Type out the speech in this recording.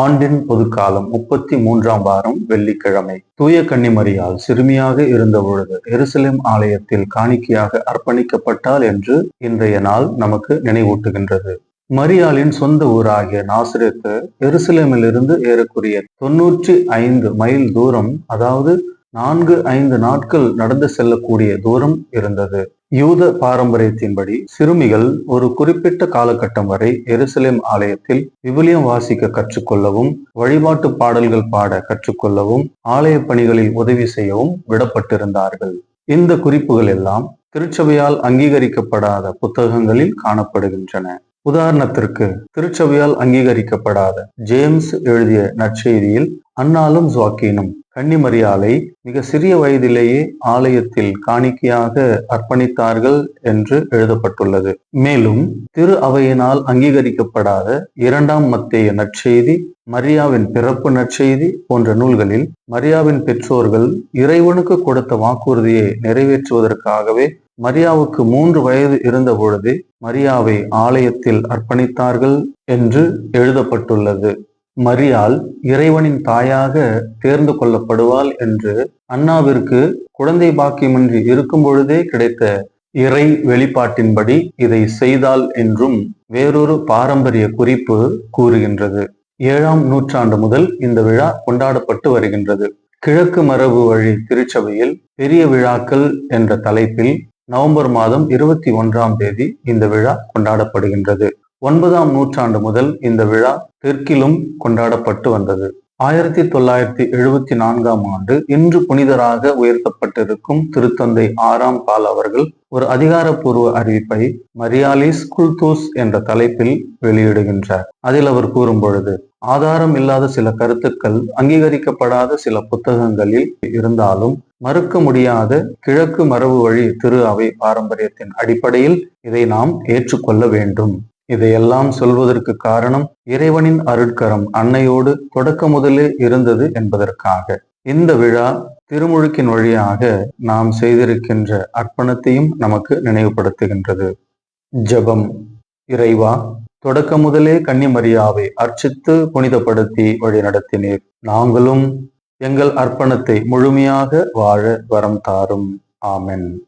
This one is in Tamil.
ஆண்டின் பொதுக்காலம் முப்பத்தி மூன்றாம் வாரம் வெள்ளிக்கிழமை. தூய கன்னிமரியால் சிறுமியாக இருந்த பொழுது எருசலேம் ஆலயத்தில் காணிக்கையாக அர்ப்பணிக்கப்பட்டால் என்று இன்றைய நாள் நமக்கு நினைவூட்டுகின்றது. மரியாளின் சொந்த ஊராகிய நாசிரியத்து எருசலேமிலிருந்து ஏறக்குரிய தொன்னூற்றி ஐந்து மைல் தூரம் அதாவது நான்கு ஐந்து நாட்கள் நடந்து செல்லக்கூடிய தூரம் இருந்தது. யூத பாரம்பரியத்தின்படி சிறுமிகள் ஒரு குறிப்பிட்ட காலகட்டம் வரை எருசலேம் ஆலயத்தில் விவிலியம் வாசிக்க கற்றுக்கொள்ளவும் வழிபாட்டு பாடல்கள் பாட கற்றுக்கொள்ளவும் ஆலய பணிகளில் உதவி செய்யவும் விடப்பட்டிருந்தார்கள். இந்த குறிப்புகள் எல்லாம் திருச்சபையால் அங்கீகரிக்கப்படாத புத்தகங்களில் காணப்படுகின்றன. உதாரணத்திற்கு திருச்சபையால் அங்கீகரிக்கப்படாத ஜேம்ஸ் எழுதிய நற்செய்தியில் அன்னாலும் ஜுவாக்கீனும் கன்னிமரியாலை மிக சிறிய வயதிலேயே ஆலயத்தில் காணிக்கையாக அர்ப்பணித்தார்கள் என்று எழுதப்பட்டுள்ளது. மேலும் திரு அவையினால் அங்கீகரிக்கப்படாத இரண்டாம் மத்திய நற்செய்தி மரியாவின் பிறப்பு நற்செய்தி போன்ற நூல்களில் மரியாவின் பெற்றோர்கள் இறைவனுக்கு கொடுத்த வாக்குறுதியை நிறைவேற்றுவதற்காகவே மரியாவுக்கு மூன்று வயது இருந்த பொழுது மரியாவை ஆலயத்தில் அர்ப்பணித்தார்கள் என்று எழுதப்பட்டுள்ளது. மரியாள் இறைவனின் தாயாக தேர்ந்து கொள்ளப்படுவாள் என்று அண்ணாவிற்கு குழந்தை பாக்கியமின்றி இருக்கும் பொழுதே கிடைத்த இறை வெளிப்பாட்டின்படி இதை செய்தால் என்றும் வேறொரு பாரம்பரிய குறிப்பு கூறுகின்றது. ஏழாம் நூற்றாண்டு முதல் இந்த விழா கொண்டாடப்பட்டு வருகின்றது. கிழக்கு மரபு வழி திருச்சபையில் பெரிய விழாக்கள் என்ற தலைப்பில் நவம்பர் மாதம் இருபத்தி ஒன்றாம் தேதி இந்த விழா கொண்டாடப்படுகின்றது. ஒன்பதாம் நூற்றாண்டு முதல் இந்த விழா தெற்கிலும் கொண்டாடப்பட்டு வந்தது. ஆயிரத்தி தொள்ளாயிரத்தி எழுபத்தி நான்காம் ஆண்டு இன்று புனிதராக உயர்த்தப்பட்டிருக்கும் திருத்தந்தை ஆறாம் பால் அவர்கள் ஒரு அதிகாரப்பூர்வ அறிவிப்பை மரியாலிஸ் குல்தூஸ் என்ற தலைப்பில் வெளியிடுகின்றார். அதில் அவர் கூறும் பொழுது ஆதாரம் இல்லாத சில கருத்துக்கள் அங்கீகரிக்கப்படாத சில புத்தகங்களில் இருந்தாலும் மறுக்க முடியாத கிழக்கு மரபு வழி திரு அவை பாரம்பரியத்தின் அடிப்படையில் இதை நாம் ஏற்றுக்கொள்ள வேண்டும். இதையெல்லாம் சொல்வதற்கு காரணம் இறைவனின் அருட்கரம் அன்னையோடு தொடக்க முதலே இருந்தது என்பதற்காக. இந்த விழா திருமுழுக்கின் வழியாக நாம் செய்திருக்கின்ற அர்ப்பணத்தையும் நமக்கு நினைவுபடுத்துகின்றது. ஜபம். இறைவா தொடக்க முதலே கன்னிமரியாவை அர்ச்சித்து புனிதப்படுத்தி வழிநடத்தினீர். நாங்களும் எங்கள் அர்ப்பணத்தை முழுமையாக வாழ வரம் தாரும். ஆமென்.